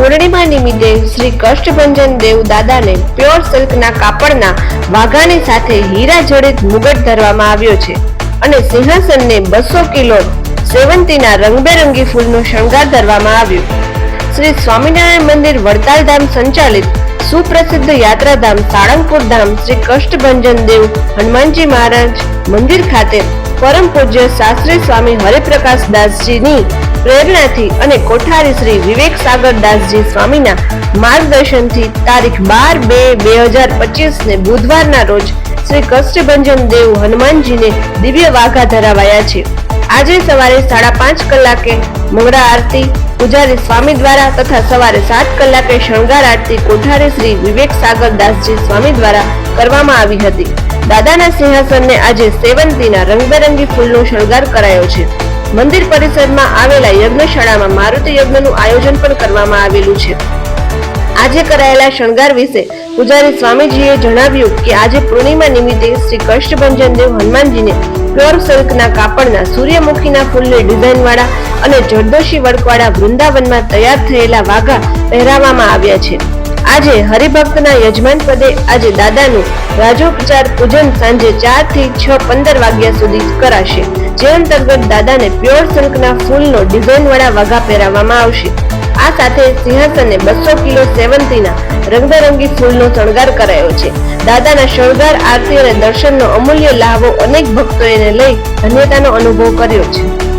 પૂર્ણિમા નિમિત્તે શ્રી કષ્ટભંજન દેવ દાદાને પ્યોર સિલ્કના કાપડના વાઘાની સાથે હીરા જડિત મુગટ ધરવામાં આવ્યો છે અને સિંહાસનને બસો કિલો સેવંતીના રંગબેરંગી ફૂલનો શણગાર ધરવામાં આવ્યો. શ્રી સ્વામિનારાયણ મંદિર વડતાલ ધામ સંચાલિત સુપ્રસિદ્ધ યાત્રાધામ સાળંગપુર ધામ શ્રી કષ્ટભંજન દેવ હનુમાનજી મહારાજ મંદિર ખાતે પરમ પૂજ્ય શાસ્ત્રી સ્વામી હરિપ્રકાશ દાસજીની પ્રેરણાથી અને કોઠારી શ્રી વિવેક સાગરદાસજી સ્વામીના માર્ગદર્શનથી તારીખ બાર બે બે હજાર પચીસ ને બુધવારના રોજ શ્રી કષ્ટભંજન દેવ હનુમાનજીને દિવ્ય વાઘા ધરાવાયા છે. આજે સવારે સાડા પાંચ કલાકે મંગળા આરતી, પૂજારી સ્વામી દ્વારા તથા સવારે સાત કલાકે શણગાર આરતી કોઠારી શ્રી વિવેક સાગર દાસજી સ્વામી દ્વારા કરવામાં આવી હતી. દાદાના સિંહાસનને આજે સેવંતીના રંગબેરંગી ફૂલનો શણગાર કરાયો છે. મંદિર પરિસરમાં આવેલા યજ્ઞશાળામાં મારુતિ યજ્ઞનું આયોજન પણ કરવામાં આવેલું છે. આજે કરાયેલા શણગાર વિશે પૂજારી સ્વામીજીએ જણાવ્યું કે આજે પૂર્ણિમા નિમિત્તે શ્રી કષ્ટભંજન દેવ હનુમાનજીને પ્યોર સિલ્કના કાપડના સૂર્યમુખીના ફૂલની ડિઝાઇનવાળા અને જરદોશી વર્કવાળા વૃંદાવનમાં તૈયાર થયેલા વાઘા પહેરાવવામાં આવ્યા છે. આજે હરિભક્તના યજમાન પદે આજે દાદાનું રાજોપચાર પૂજન સાંજે ચારથી છ પંદર વાગ્યા સુધી કરાશે. જે અંતર્ગત દાદાને પ્યોર સિલ્કના ફૂલનો ડિઝાઇન વાળા વાઘા પહેરાવવામાં આવશે. આ સાથે સિંહાસને બસો કિલો સેવંતીના રંગબેરંગી ફૂલનો શણગાર કરાયો છે. દાદાના શણગાર, આરતી અને દર્શનનો અમૂલ્ય લાભો અનેક ભક્તોએ લઈ ધન્યતાનો અનુભવ કર્યો છે.